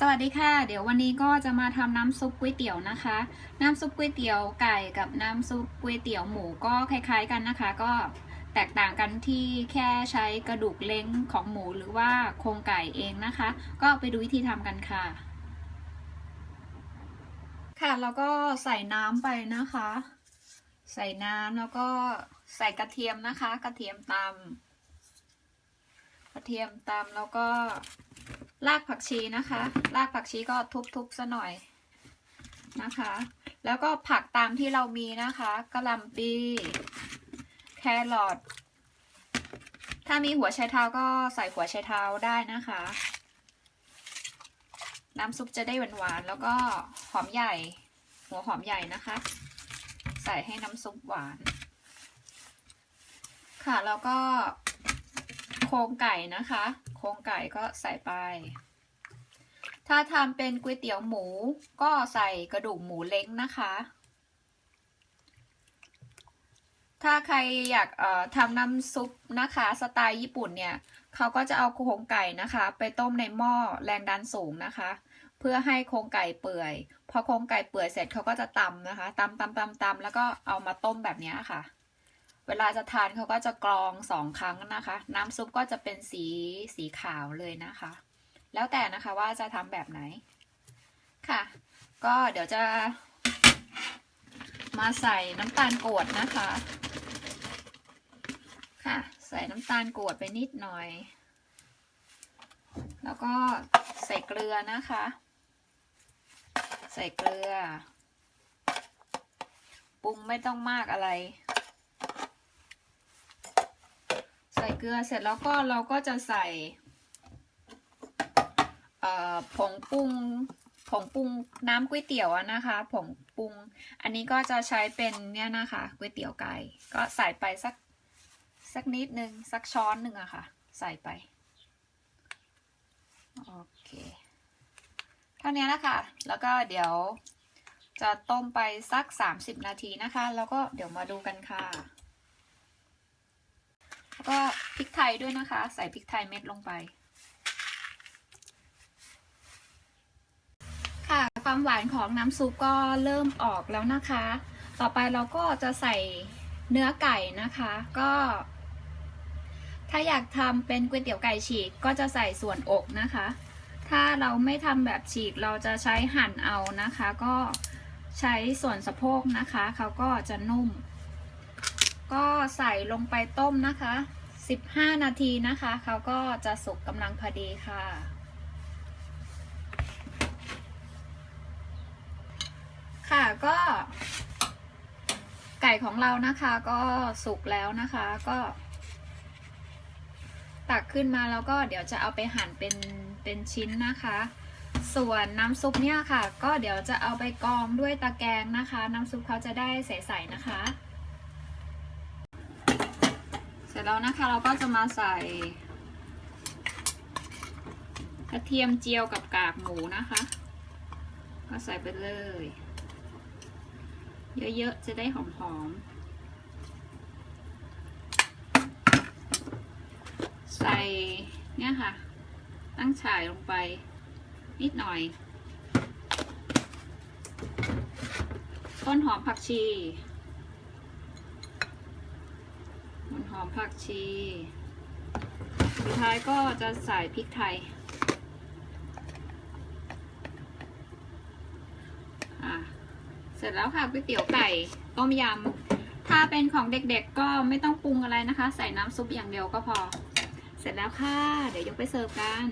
สวัสดีค่ะ เดี๋ยววันนี้ก็จะมาทำน้ำซุปก๋วยเตี๋ยวนะคะ น้ำซุปก๋วยเตี๋ยวไก่กับน้ำซุปก๋วยเตี๋ยวหมูก็คล้าย ๆกันนะคะ ก็แตกต่างกันที่แค่ใช้กระดูกเล้งของหมูหรือว่าโครงไก่เองนะคะ ก็ไปดูวิธีทำกันค่ะ ค่ะแล้วก็ใส่น้ำไปนะคะ ใส่น้ำแล้วก็ใส่กระเทียมนะคะ กระเทียมตำกระเทียมตำแล้วก็ รากผักชีนะคะ รากผักชีก็ทุบๆซะหน่อยนะคะ แล้วก็ผักตามที่เรามีนะคะกะหล่ำปีแครอทถ้ามีหัวไชเท้าก็ใส่หัวไชเท้าได้นะคะ น้ำซุปจะได้หวานๆแล้วก็หอมใหญ่ หัวหอมใหญ่นะคะ ใส่ให้น้ำซุปหวาน ค่ะแล้วก็ ครงไก่นะคะ โครงไก่ก็ใส่ไป ถ้าทำเป็นก๋วยเตี๋ยวหมูก็ใส่กระดูกหมูเล้งนะคะ ถ้าใครอยากทำน้ำซุปนะคะ สไตล์ญี่ปุ่นเนี่ยเขาก็จะเอาโครงไก่นะคะ ไปต้มในหม้อแรงดันสูงนะคะ เพื่อให้โครงไก่เปื่อย พอโครงไก่เปื่อยเสร็จเขาก็จะตำนะคะตำตำตำตำแล้วก็เอามาต้มแบบนี้ค่ะ เวลาจะทานเขาก็จะกรองสองครั้งนะคะ น้ำซุปก็จะเป็นสีสีขาวเลยนะคะ แล้วแต่นะคะว่าจะทำแบบไหนค่ะ ก็เดี๋ยวจะ มาใส่น้ำตาลกรวดนะคะ ค่ะ ใส่น้ำตาลกรวดไปนิดหน่อย แล้วก็ใส่เกลือนะคะ ใส่เกลือปรุงไม่ต้องมากอะไร ใส่เกลือเสร็จแล้วก็เราก็จะใส่ผงปรุงผงปรุงน้ำก๋วยเตี๋ยวนะคะผงปรุง อันนี้ก็จะใช้เป็นเนี่ยนะคะก๋วยเตี๋ยวไก่ก็ใส่ไปสักสักนิดนึงสักช้อนหนึ่งอะค่ะ ใส่ไปโอเคเท่านี้นะคะแล้วก็เดี๋ยวจะต้มไปสัก 30 นาทีนะคะ แล้วก็เดี๋ยวมาดูกันค่ะ พริกไทยด้วยนะคะ ใส่พริกไทยเม็ดลงไป ค่ะความหวานของน้ำซุปก็เริ่มออกแล้วนะคะ ต่อไปเราก็จะใส่เนื้อไก่นะคะ ก็ ถ้าอยากทำเป็นก๋วยเตี๋ยวไก่ฉีกก็จะใส่ส่วนอกนะคะ ถ้าเราไม่ทำแบบฉีกเราจะใช้หั่นเอานะคะ ก็ใช้ส่วนสะโพกนะคะ เขาก็จะนุ่ม ก็ใส่ลงไปต้มนะคะ 15 นาทีนะคะเขาก็จะสุกกำลังพอดีค่ะ ค่ะก็ ไก่ของเรานะคะก็สุกแล้วนะคะก็ ตักขึ้นมาแล้วก็เดี๋ยวจะเอาไปหั่นเป็นเป็นชิ้นนะคะ ส่วนน้ำซุปเนี่ยค่ะ ก็เดี๋ยวจะเอาไปกรองด้วยตะแกรงนะคะ น้ำซุปเขาจะได้ใสๆนะคะ สร็จแล้วนะคะเราก็จะมาใส่กระเทียมเจียวกับกากหมูนะคะ ก็ใส่ไปเลย เยอะๆ จะได้หอมๆ ใส่เนี่ยค่ะ ตั้งฉ่ายลงไปนิดหน่อย ต้นหอมผักชี ต้นหอมผักชี สุดท้ายก็จะใส่พริกไทยเสร็จแล้วค่ะก๋วยเตี๋ยวไก่ต้มยำ ถ้าเป็นของเด็กๆก็ไม่ต้องปรุงอะไรนะคะ ใส่น้ำซุปอย่างเดียวก็พอ เสร็จแล้วค่ะ เดี๋ยวยกไปเสิร์ฟกัน